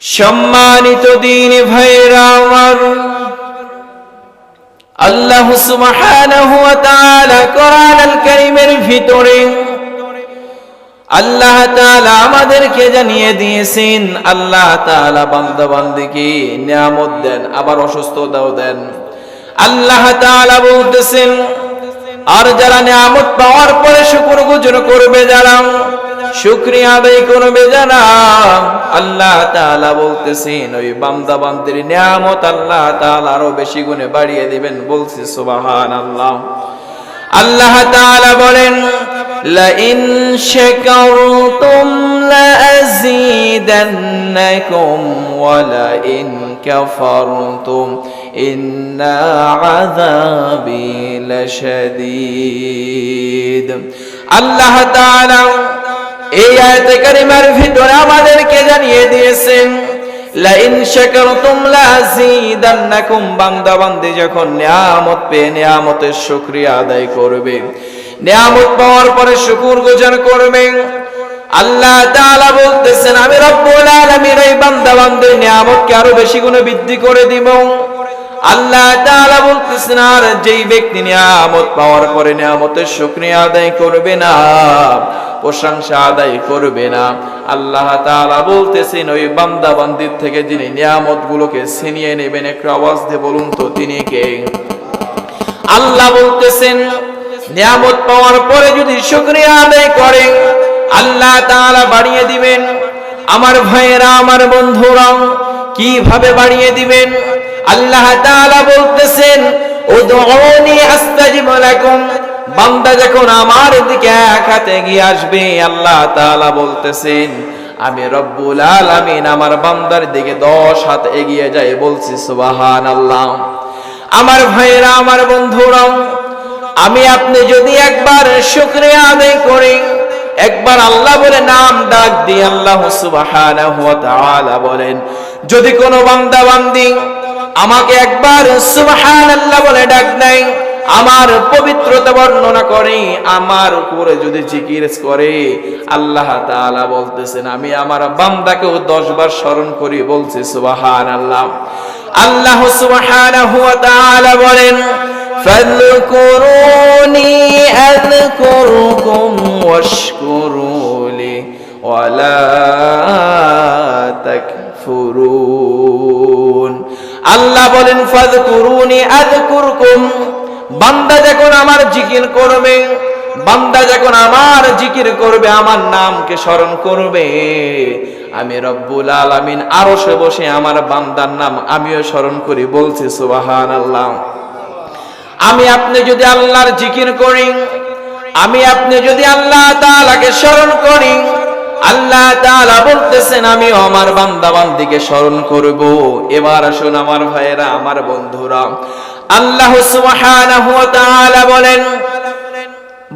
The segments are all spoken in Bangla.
সম্মানিত দিন ভাইরা আমার। আল্লাহ সুবহানাহু কোরআনুল কারীমের ভিতরে আল্লাহ তাআলা আমাদেরকে জানিয়ে দিয়েছেন, আল্লাহ তাআলা বান্দা বান্দিকে নিয়ামত দেন, আবার অসুস্থতাও দেন। আল্লাহ তাআলা বলতেছেন, আর যারা নিয়ামত পাওয়ার পরে শুকর গুজর করবে যারা শুক্রিয়া আদায় করবে যারা আল্লাহ তাআলা বলতেছেন ওই বান্দা বান্দির নিয়ামত আল্লাহ তাআলা আরো বেশি গুণে বাড়িয়ে দিবেন বলছি সুবহানাল্লাহ আল্লাহ তাআলা বলেন لئن شكرتم لأزيدنكم ولئن كفرتم إن عذابي لشديد আল্লাহ তাআলা এই আয়াতে কারিমার ভিতরে আমাদেরকে জানিয়ে দিয়েছেন, লাইন শাকারতুম লাযীদান্নাকুম বান্দা বান্দি যখন নিয়ামত পেয়ে নিয়ামতের শুকরিয়া আদায় করবে। নিয়ামত পাওয়ার পরে শুকুর গুজার করবে। আল্লাহ তাআলা বলতেছেন, আমি রব্বুল আলামিন এই বান্দা বান্দির নিয়ামতকে আরও বেশি গুণে বৃদ্ধি করে দিব। আল্লাহ তাআলা বলতেছেন, আর যেই ব্যক্তি নিয়ামত পাওয়ার পরে নিয়ামতের শুকরিয়া আদায় করবে না, প্রশংসা আদায় করবে না। আল্লাহ তাআলা বলতেছেন, ওই বান্দা বান্দির থেকে যিনি নিয়ামত গুলোকে ছিনিয়ে নেবেন, একটু আওয়াজ দিয়ে বলুন তো তিনি কে? আল্লাহ বলতেছেন, নিয়ামত পাওয়ার পরে যদি শুকরিয়া আদায় করে আল্লাহ তাআলা বাড়িয়ে দিবেন। আমার ভাইয়েরা, আমার বন্ধুরা কীভাবে বাড়িয়ে দিবেন? আল্লাহ তাআলা বলতেছেন, উদউনি আস্তাজিব লাকুম। বান্দা যখন আমার দিকে এক হাতে এগিয়ে আসবে, আল্লাহ তাআলা বলতেছেন, আমি রব্বুল আলামিন আমার বান্দার দিকে দশ হাত এগিয়ে যাই। বলছি, সুবহানাল্লাহ। আমার ভাইয়েরা, আমার বন্ধুরা, আমি আপনি যদি একবার শুকরিয়া আদায় করি, একবার আল্লাহ বলে নাম ডাক দিয়ে আল্লাহ সুবহানাহু ওয়া তাআলা বলেন। যদি কোনো বান্দা বান্দি আমাকে একবার সুবহান আল্লাহ বলে ডাক নাই, আমার পবিত্রতা বর্ণনা করে, আমার উপরে যদি জিকির করে, আল্লাহ তাআলা বলতেছেন, আমি আমার বান্দাকেও দশবার স্মরণ করি, বলছি সুবাহান আল্লাহ আল্লাহ সুবাহান বলেন ফাদকুরু তাকফুরুন। আল্লাহ বলেন, ফাযকুরুনি আযকুরকুম। বান্দা যখন আমার জিকির করবে, বান্দা যখন আমার জিকির করবে, আমার নামকে স্মরণ করবে। আমি রব্বুল আলামিন সে বসে আমার বান্দার নাম আমিও স্মরণ করি, বলছি সুবাহান আল্লাহ আমি আপনি যদি আল্লাহর জিকির করি, আমি আপনি যদি আল্লাহ তাআলাকে স্মরণ করি আল্লাহ তাআলা বলতেছেন আমি আমার বান্দা বান্দিকে স্মরণ করব। এবার আসুন আমার ভাইয়েরা, আমার বন্ধুরা। আল্লাহ সুবহানাহু ওয়া তাআলা বলেন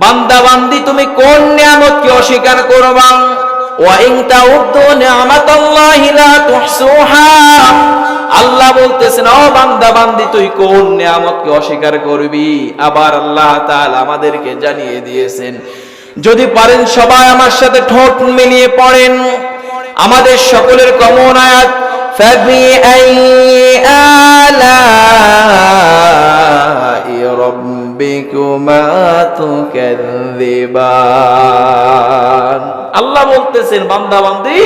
বান্দা বান্দি তুমি কোন নিয়ামতকে অস্বীকার করবা? আল্লাহ বলতেছেন, ও বান্দা বান্দি তুই কোন নিয়ামতকে অস্বীকার করবি? আবার আল্লাহ তাআলা আমাদেরকে জানিয়ে দিয়েছেন যদি পারেন সবাই আমার সাথে ঠোঁট মিলিয়ে পড়েন। আমাদের সকলের কমন আয়াত আল্লাহ বলতেছেন, বান্দা, বান্দি,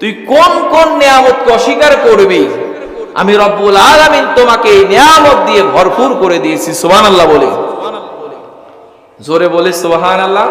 তুই কোন কোন নিয়ামতকে অস্বীকার করবি? আমি রব্বুল আলমিন তোমাকে এই নিয়ামত দিয়ে ভরপুর করে দিয়েছি। সুবহানাল্লাহ বলে। জোরে বলে সুবহানাল্লাহ।